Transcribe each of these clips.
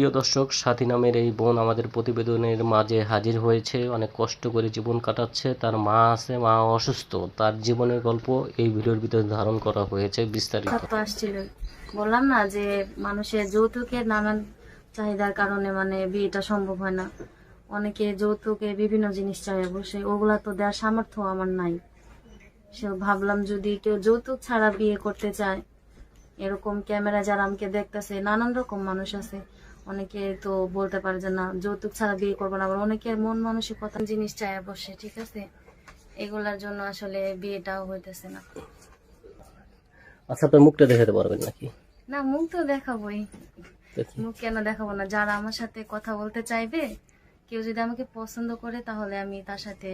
প্রিয় দর্শক, সাথী নামের এই বোন আমাদের প্রতিবেদনের মাঝে হাজির হয়েছে। অনেক কষ্ট করে জীবন কাটাচ্ছে। তার মা আছে, মা অসুস্থ। তার জীবনের গল্প এই ভিডিওর ভিতরে ধারণ করা হয়েছে বিস্তারিত। আসছিল। বললাম না যে মানুষের যৌতুকের নানান চাহিদার কারণে মানে বিয়েটা সম্ভব হয় না। অনেকে যৌতুকে বিভিন্ন জিনিস চায় বসে ওগুলা তো দেওয়ার সামর্থ্য আমার নাই। সে ভাবলাম যদি কেউ যৌতুক ছাড়া বিয়ে করতে চায়, এরকম ক্যামেরা যারা আমাকে দেখতেছে, নানান রকম মানুষ আছে। অনেকে তো বলতে পারে যে না যৌতুক ছাড়া বিয়ে করব না। আবার অনেকের মন মানসিকতা জিনিস চায় বসে ঠিক আছে? এগুলার জন্য আসলে বিয়েটাও হইতেছে না। আচ্ছা আপনার মুখটা দেখাতে পারবেন নাকি? না মুখ তো দেখাবোই। মুখ কেন দেখাবো না? যারা আমার সাথে কথা বলতে চাইবে কেউ যদি আমাকে পছন্দ করে তাহলে আমি তার সাথে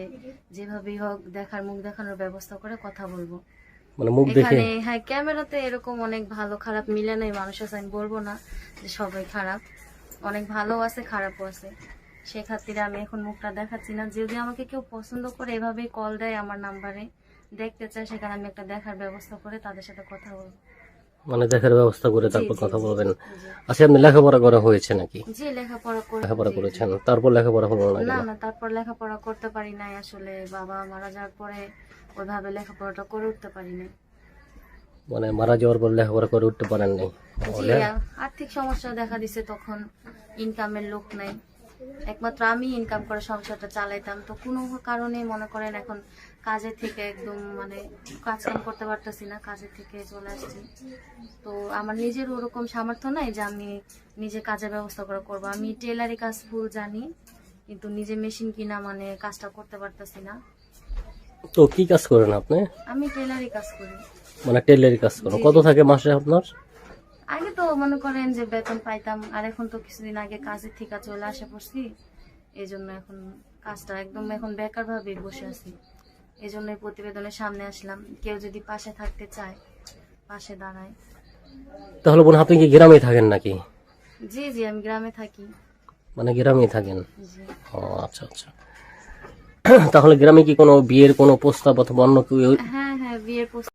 যেভাবেই হোক দেখার মুখ দেখানোর ব্যবস্থা করে কথা বলব। মানে মুখ দেখে? এখানে হ্যাঁ ক্যামেরাতে এরকম অনেক ভালো খারাপ মিলে নাই মানুষ আছে আমি বলব না যে সবাই খারাপ। অনেক ভালো আছে খারাপও আছে। সে খাতিরে আমি এখন মুখটা দেখাচ্ছি না। যদি আমাকে কেউ পছন্দ করে এভাবেই কল দেয় আমার নাম্বারে দেখতে চায় সেখানে আমি একটা দেখার ব্যবস্থা করে তাদের সাথে কথা বলব। মানে দেখার ব্যবস্থা করে তারপর কথা বলবেন। আচ্ছা আপনি লেখাপড়া করা হয়েছে নাকি? জি লেখাপড়া করে লেখাপড়া করেছেন। তারপর লেখাপড়া হলো না না না তারপর লেখাপড়া করতে পারি নাই আসলে। বাবা মারা যাওয়ার পরে ওইভাবে লেখাপড়াটা করে উঠতে পারি নাই। মানে মারা যাওয়ার পর লেখাপড়া করে উঠতে পারেন নাই? জি আর্থিক সমস্যা দেখা দিছে তখন ইনকামের লোক নাই। একমাত্র আমি ইনকাম করে সংসারটা চালাইতাম। তো কোনো কারণে মনে করেন এখন কাজের থেকে একদম মানে কাজ কাম করতে পারতেছি না কাজের থেকে চলে আসছি। তো আমার নিজের ওরকম সামর্থ্য নাই যে আমি নিজে কাজের ব্যবস্থা করে করব। আমি টেলারি কাজ ফুল জানি কিন্তু নিজে মেশিন কিনা মানে কাজটা করতে পারতেছি না। তো কি কাজ করেন আপনি? আমি টেলারি কাজ করি। মানে টেলারি কাজ করেন। কত থাকে মাসে আপনার? আগে তো মনে করেন যে বেতন পাইতাম আর এখন তো কিছুদিন আগে কাজের থেকে চলে আসে পড়ছি। এই জন্য এখন কাজটা একদম এখন বেকার ভাবে বসে আছি। এই জন্য প্রতিবেদনের সামনে আসলাম কেউ যদি পাশে থাকতে চায় পাশে দাঁড়ায়। তাহলে বোন আপনি কি গ্রামে থাকেন নাকি? জি জি আমি গ্রামে থাকি। মানে গ্রামে থাকেন? জি। ও আচ্ছা আচ্ছা। তাহলে গ্রামে কি কোনো বিয়ের কোনো প্রস্তাব অথবা অন্য কেউ হ্যাঁ হ্যাঁ বিয়ের প্রস্তাব